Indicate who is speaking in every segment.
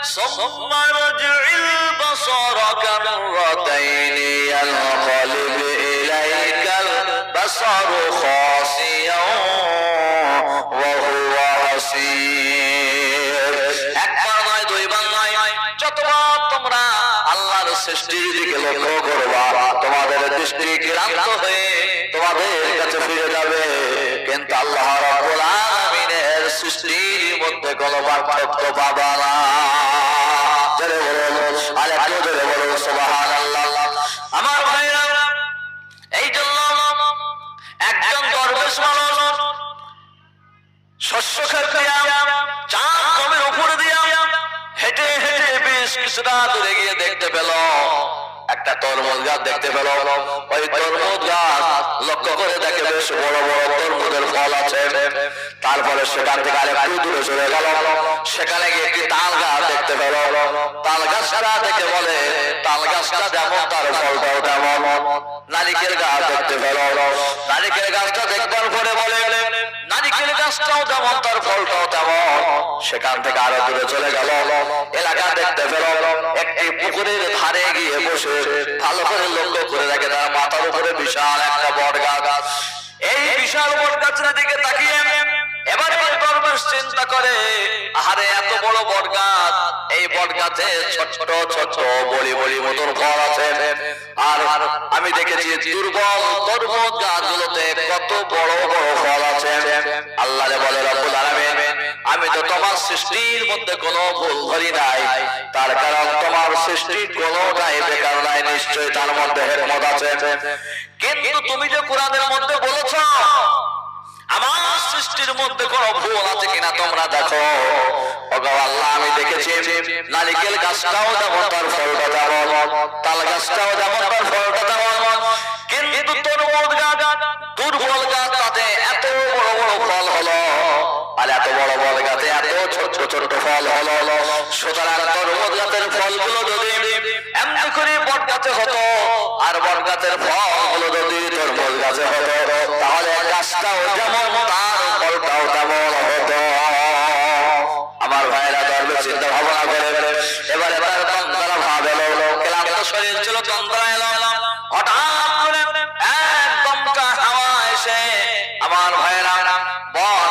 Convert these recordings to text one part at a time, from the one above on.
Speaker 1: ثم ارجع البصر كرتين ينقلب إليك البصر خاسئا وهو حسير একবার নয় দুইবার নয় যতবার তোমরা আল্লাহর সৃষ্টির দিকে লক্ষ্য করবা তোমাদের দৃষ্টি ক্লান্ত হয়ে তোমাদের কাছে ফিরে যাবে কিন্তু আল্লাহ রাব্বুল আলামিনের সৃষ্টির মধ্যে কোনো পার্থক্য পাবা না জোরে বলুন শস্য খেতে চাঁদ কমের উপরে দিয়া হেঁটে হেঁটে বেশ কিছুটা দূরে গিয়ে দেখতে পেল। একটা তরমুজ গাছ দেখতে পেল। ওই তরমুজ গাছ লক্ষ্য করে দেখে বেশ বড় বড় তরমুজের ফল আছে। তারপরে সেখান থেকে আরেকটু দূরে চলে গেল। সেখানে গিয়ে একটি তাল গাছ দেখতে পেল। তাল গাছটা দেখে বলে, তাল গাছটা যেমন, তার ফলটাও তেমন। নারিকেল গাছ দেখতে পেল। নারিকেল গাছটা দেখবার পরে বলে, নারিকেল গাছটাও যেমন, তার ফলটাও তেমন। সেখান থেকে আরও দূরে চলে গেল। এলাকা দেখতে পেল। একটি পুকুরের ধারে গিয়ে বসে ভালো করে লক্ষ্য করে রাখে তার মাথার উপরে বিশাল একটা বট গাছ। এই বিশাল বট গাছের দিকে তাকিয়ে এবারে চিন্তা করে এত বড় বট গাছ এই বট গাছে ছোট ছোট বলি বলি মতন ফল আছে। আর আমি দেখেছি দুর্বল তরমুজ গাছগুলোতে কত বড় বড় ফল আছে। আল্লাহ বলে, রব্বুল আলামিন, আমি তো তোমার সৃষ্টির মধ্যে কোনো ভুল ধরি নাই। তার কারণ তোমার সৃষ্টির কোনোটাই বেকার নাই, নিশ্চয়ই তার মধ্যে হেরমত আছে। কিন্তু তুমি যে কোরআনের মধ্যে বলেছ আমার সৃষ্টির মধ্যে কোন ভুল আছে কিনা তোমরা দেখো। আল্লাহ, আমি দেখেছি নারিকেল গাছটাও যেমন তার ফলটা যেমন তাল গাছটাও যেমন তার ফলটা যেমন কিন্তু গাছ, দুর্বল গাছ তাতে এত বড় বড় ফল হলো আর এত বড় বড় গাছে এত ছোট ছোট ফল হলো সুতরাং তরমুজ গাছের ফলগুলো যদি এমনি করে বট গাছে হতো আর বট গাছের ফলগুলো যদি তরমুজ গাছে হতো, তাহলে গাছটাও যেমন, তার ফলটাও তেমন হতো। আমার ভাইরা ধর্মের চিন্তা ভাবনা করে, এবারে তার তন্দ্রা ভাব এলো, ক্লান্ত শরীর ছিল, তন্দ্রা এলো। হঠাৎ করে একদম হাওয়া এসে আমার ভাইরা বট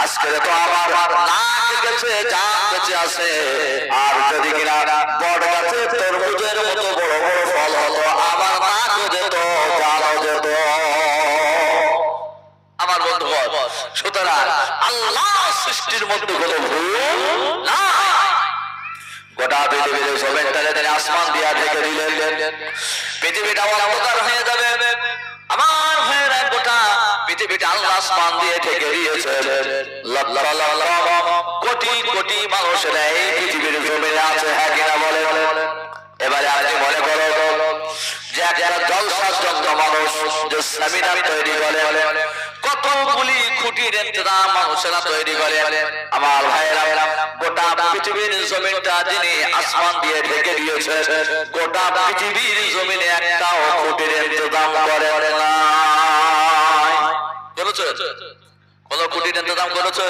Speaker 1: আজকে তো আমার গেছে আছে আর যদি কিনা বট গাছে তরমুজের মতো বড় বড় ফল হতো, আমার যেত যেত। আমার বন্ধু সুতরাং আল্লাহ সৃষ্টির মধ্যে কোনো ভুল না গোটা তিনি আসমান দিয়া থেকে দিলেন। পৃথিবীটা হয়ে যাবে। আমার গোটা পৃথিবীটা আল্লাহ আসমান দিয়ে ঢেকে দিয়েছে কোটি কোটি মানুষেরা এই পৃথিবীর জমিনে আছে হ্যাঁ কিনা বলে এবারে আপনি মনে করো যে একটা জলসার মানুষ যে সেমিনার তৈরি করে, কতগুলি খুঁটির ইন্তজাম মানুষেরা তৈরি করে। আমার ভাইয়েরা, গোটা পৃথিবীর জমিনটা যিনি আসমান দিয়ে ঢেকে দিয়েছে গোটা পৃথিবীর জমিনে একটাও খুঁটির ইন্তজাম করে। কোন খুঁটির ইন্তজাম করেছে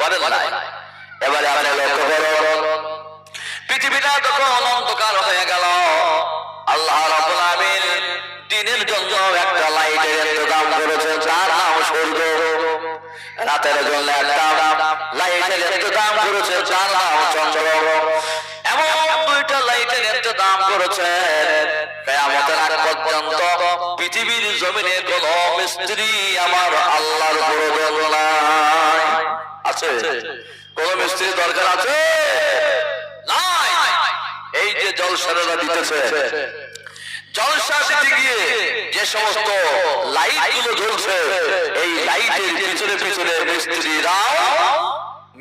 Speaker 1: করেন না এবারে আপনি লক্ষ্য করুন। পৃথিবীটা যখন অনন্তকাল হয়ে গেল, আল্লাহ রাব্বুল আমিন দিনের জন্য একটা লাইটের ইন্তজাম করেছেন। যার নাম সূর্য। রাতের জন্য একটা লাইটের ইন্তজাম করেছে যার নাম চন্দ্র। এমন দুইটা লাইটের ইন্তজাম করেছেন। কিয়ামতের আগ পর্যন্ত পৃথিবীর জমিনে কোন মিস্ত্রি আমার আল্লাহর আছে? কোন মিস্ত্রি দরকার আছে? এই যে জলসারেরা দিতেছে। জলসা দিতে গিয়ে যে সমস্ত লাইটগুলো জ্বলছে, এই লাইটের পিছনে পিছনে মিস্ত্রিরা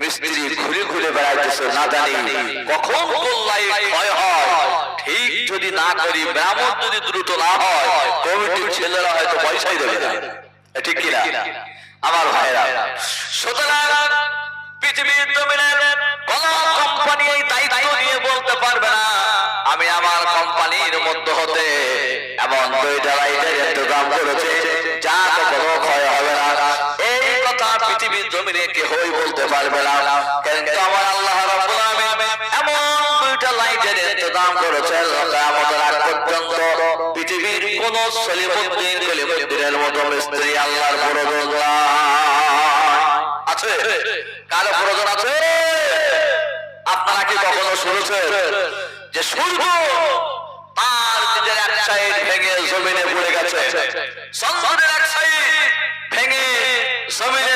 Speaker 1: মিস্ত্রি ঘুরে ঘুরে বেড়াইতেছে, না জানি কখন কোন লাইট ক্ষয় হয়। ঠিক যদি না করি যদি দ্রুত না হয়, কমিটির ছেলেরা হয়তো পয়সাই দেবে না। ঠিক কিনা? আমার ভাইরা সুতরাং পৃথিবীর কোন কোম্পানি এই দায়িত্ব নিয়ে বলতে পারবে না, আমি আমার কোম্পানির মধ্যে হতে এমন দুইটা ইন্তজাম করেছে, যা কোনো ক্ষয় হবে না। জমিনে কেউই বলতে পারবে না। কিন্তু আমার আল্লাহ রাব্বুল আলামিন এমন দুইটা লাইটের ইন্তজাম করেছেন কিয়ামতের আগ পর্যন্ত। পৃথিবীর কোন সলিমুদ্দিন কলিমুদ্দিনের মতো মিস্ত্রি আল্লাহর প্রয়োজন আছে? কারও প্রয়োজন আছে? আপনারা কি কখনো শুনেছেন যে সূর্য তার নিজের এক সাইড ভেঙে জমিনে পড়ে গেছে? চন্দ্রের এক সাইড ভেঙে জমিনে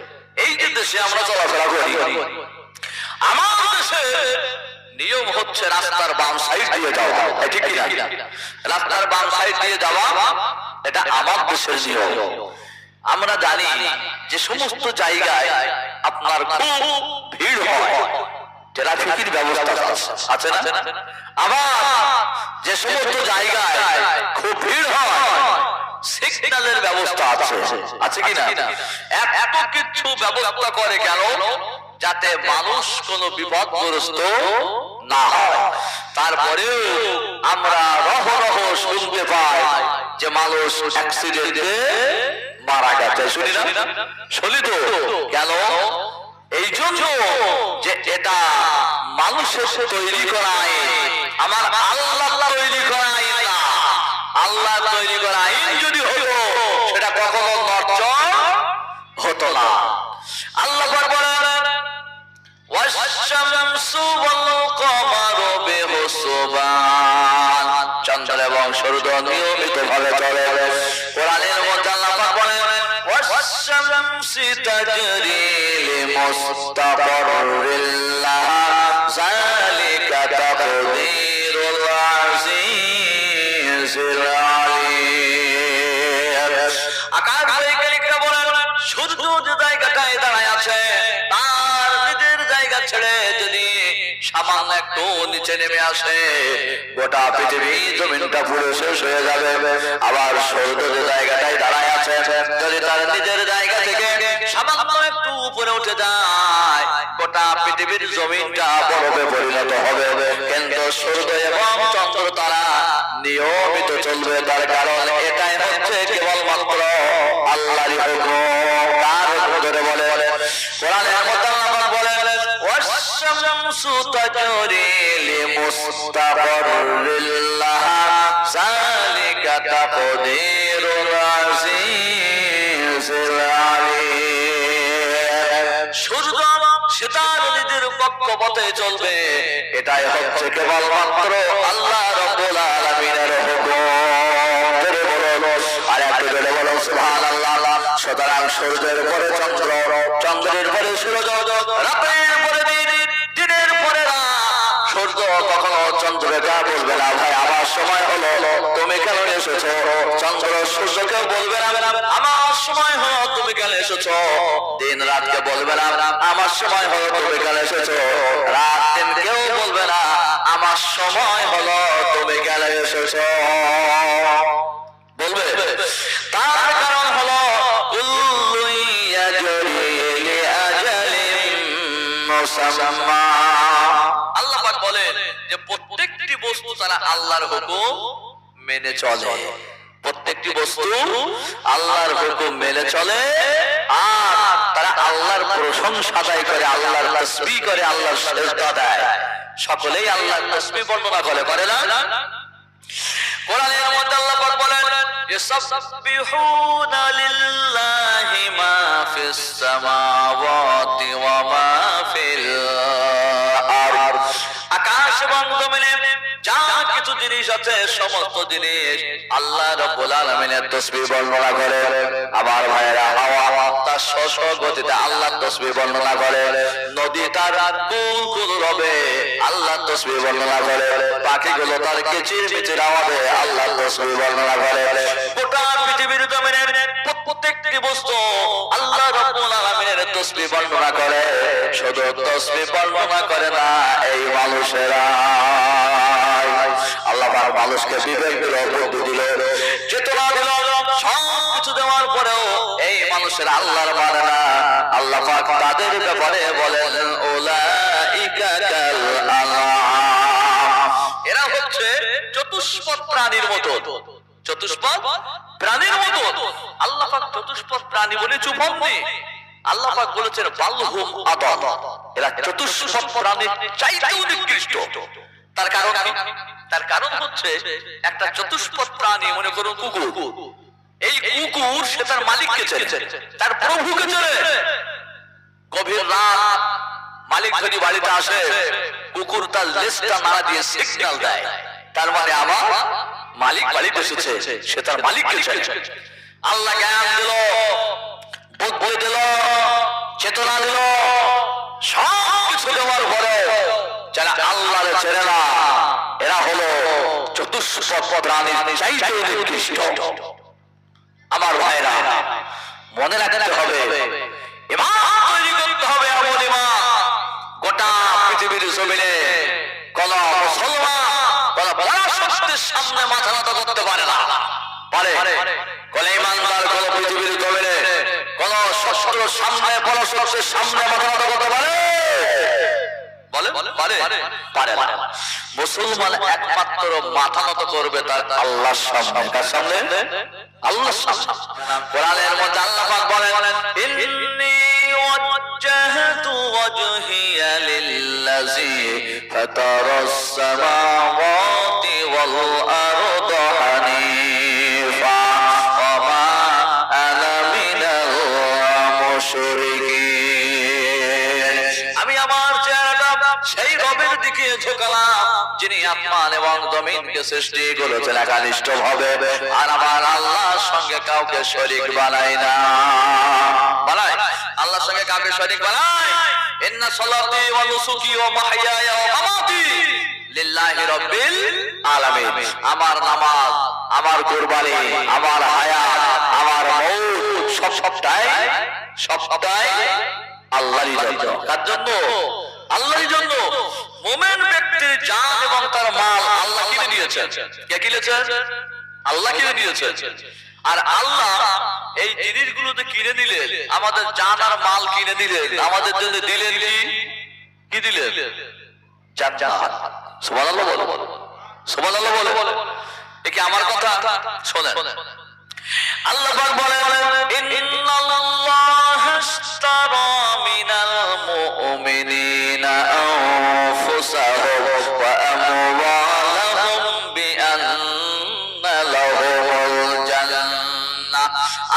Speaker 1: এই যে দেশে আমরা চলাফেরা করি, আমার দেশে নিয়ম হচ্ছে রাস্তার বাম সাইড দিয়ে যাওয়া। ঠিক কিনা? রাস্তার বাম সাইড দিয়ে যাওয়া, এটা আমার দেশের নিয়ম। আমরা জানি যে সমস্ত জায়গায় আপনার খুব ভিড় হয় ট্রাফিকের ব্যবস্থা আছে না? আবার যে সমস্ত জায়গায় খুব ভিড় হয় সিগন্যালের ব্যবস্থা আছে। আছে কি না? এত- কিছু ব্যবস্থা করে কেন? যাতে মানুষ কোনো বিপদগ্রস্ত না হয়। আমরা রহ রহ শুনতে পাই যে মানুষ অ্যাক্সিডেন্টে মারা গেছে। শুনি না? শুনি তো। কেন? এই জন্য যে এটা মানুষের তৈরি করা আমার আল্লাহ তৈরি করা আইন। না আল্লাহ তৈরি করা আইন যদি হতো, সেটা কখনো নর্চন হতো না। আল্লাহ চন্দ্র এবং সূর্য নিয়মিত ভাবে চলে। কোরআনের মধ্যে আল্লাহ পাক বলেন ওয়াশামসি তাজরি লিমুস্তাকরিল্লাহ যালিকা তাকদীরুল আজিম জায়গা ছেড়ে যদি নিচে নেমে আসে গোটা শেষ হয়ে যাবে আবার সূর্য যে জায়গাটায় দাঁড়ায় আছে যদি তার নিজের জায়গা থেকে সামান্য একটু উপরে উঠে যায়। গোটা পৃথিবীর জমিনটা বরফে পরিণত হবে। কিন্তু সূর্য এবং চন্দ্র তারা নিয়মিত চলবে। তার কারণ এটাই হচ্ছে কেবলমাত্র আল্লাহরই হুকুম কার হুকুম ধরে বলে, কোরআনের মধ্যে আল্লাহ বলেন ওয়াশ-শামসু তাজরি লিমুস্তাকাররিল লাহা সেটার নিজের পক্ষ পথে চলবে। এটাই হচ্ছে কেবলমাত্র আল্লাহ রব্বুল আলামিনের সুতরাং সূর্যের পরে চন্দ্র, চন্দ্রের পরে সূর্য রাতের পরে দিন। কখনো চন্দ্রকে বলবে না ভাই, আমার সময় হলো, তুমি কেন এসেছ? চন্দ্র সূর্যকে বলবে না আমার সময় হলো, তুমি কেন এসেছ? দিন রাতকে বলবে না, আমার সময় হলো, তুমি কেন এসেছ? রাত দিন কেউ বলবে না, আমার সময় হলো, তুমি কেন এসেছ? বলবে? তার কারণ হলো কুল্লু ইয়াজরি লিআজালিন মুসাম্মা। যে প্রত্যেকটি বস্তু তারা আল্লাহর হুকুম মেনে চলে। প্রত্যেকটি বস্তু আল্লাহর হুকুম মেনে চলে আর তারা আল্লাহর প্রশংসা আদায় করে, আল্লাহর তসবিহ করে, আল্লাহর সেজদা দেয়। সকলেই আল্লাহর তসবিহ বর্ণনা করে করে না? কোরআনের মধ্যে আল্লাহ পাক বলেন, ইসাববিহুনা লিল্লাহি মা ফিস সামাওয়াতি ওয়া মা ফিল আকাশ এবং জমিনে যা কিছু জিনিস আছে, সমস্ত জিনিস আল্লাহ রাব্বুল আলামিনের তাসবিহ বর্ণনা করে। আমার ভাইয়েরা, হাওয়া তার শশ গতিতে আল্লাহ তাসবিহ বর্ণনা করে। নদী তার কুল রবে আল্লাহ তাসবিহ বর্ণনা করে। পাখিগুলো তার কিচির মিচির আওয়াজে আল্লাহ তাসবিহ বর্ণনা করে। গোটা পৃথিবীর জমিনের প্রত্যেকটি বস্তু আল্লাহ রাব্বুল আলামিনের তাসবিহ বর্ণনা করে। শুধু তাসবিহ বর্ণনা করে না, এই মানুষেরা। আল্লাহ পাক মানুষকে বিবেক দিল বুদ্ধি দিল চেতনা কিছু দেওয়ার পরেও এই মানুষের আল্লাহর মানে না। আল্লাহ পাক তাদের ব্যাপারে বলেন ওলাইকা কাল আনআম। এরা হচ্ছে চতুষ্পদ প্রাণীর মতো। চতুষ্পদ, প্রাণীর মতো আল্লাহ পাক চতুষ্পদ, প্রাণী বলে চুপ হননি আল্লাহ পাক বলেছেন, বালহুম আদল এরা চতুষ্পদ প্রাণীর চাইতেও নিকৃষ্ট। তার কারণ তার কারণ হচ্ছে একটা চতুষ্পদ প্রাণী, মনে করুন কুকুর। এই কুকুর সে তার মালিককে চেনে। তার প্রভুকে চেনে। গভীর রাত মালিক যদি বাড়িতে আসে, কুকুর তার লেজটা নাড়া দিয়ে সিগন্যাল দেয়। তার মানে আমার মালিক বাড়িতে এসেছে সে তার মালিককে চেনে আল্লাহ জ্ঞান দিল বুদ্ধি দিল চেতনা দিল সব কিছু দেওয়ার পরে যারা আল্লাহর চেনে না এরা হলো চতুষ্পদ প্রাণীর চাইতে নিকৃষ্ট। আমার ভাইরা মনে রাখতে হবে ইমান তৈরি করতে হবে এমন গোটা পৃথিবীর জমিনে কোন মুসলমান পরাশক্তির সামনে মাথা নত করতে পারে না। পারে। কোন ইমানদার কোন পৃথিবীর জমিনে কোন শস্ত্র সামনে পরাশক্তির সামনে মাথা নত করতে পারে? বলে? পারে। পারে। না। মুসলমান একমাত্র মাথা নত করবে তার আল্লাহ সামনে। কার সামনে? আল্লাহর সামনে। কোরআনের মধ্যে আল্লাহ বলেন ইন্নী লিল্লাযী ফাতারাস সামাওয়াতি ওয়াল আরদা হানিফা ওয়া মা আনা মিনাল মুশরিকিন আমি আমার চেহারাটা সেই রবের দিকে ঝোঁকালাম। যিনি আসমান এবং জমিনকে সৃষ্টি করেছেন, একানিষ্ঠ ভাবে। আর আমার আল্লাহর সঙ্গে কাউকে শরীক বানাই না। বানাই আল্লাহর সঙ্গে কাউকে শরীক বানাই ইন্না সালাতি ওয়া নুসুকি ওয়া মাহইয়ায়া ওয়া মামাতি লিল্লাহি রাব্বিল আলামিন। আমার নামাজ, আমার কুরবানি, আমার হায়াত, আমার মউত সব সবটাই সব সবটাই আল্লাহরই জন্য। কার জন্য? আল্লাহরই জন্য মোমেন ব্যক্তির জান এবং তার মাল আল্লাহ কিনে দিয়েছেন। কে কিনেছেন? আল্লাহ কিনে দিয়েছেন। আর আল্লাহ এই কিনে আমাদের জান আর মাল কিনে আমাদের জন্য দিলেন কি? কি বলো বলো আমার কথা? শোনেন। আল্লাহ বলেন, ইন্নাল্লাহ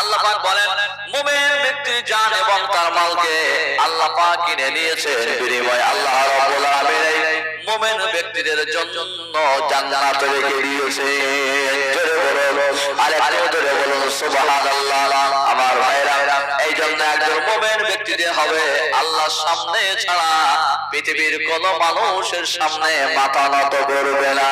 Speaker 1: আল্লাহ পাক বলেন, মুমিন ব্যক্তির জান এবং তার মালকে আল্লাহ পাক কিনে নিয়েছেন। বিনিময়ে আল্লাহ রাব্বুল আলামিন এই মুমিন ব্যক্তিদের জন্য জান্নাত রেখে দিয়েছে জোরে বলুন আরে আরে জোরে বলুন, সুবহানাল্লাহ। আমার ভাইরা এই জন্য একজন মুমিন ব্যক্তিদের হবে আল্লাহর সামনে ছাড়া পৃথিবীর কোন মানুষের সামনে মাথা নত করবে না।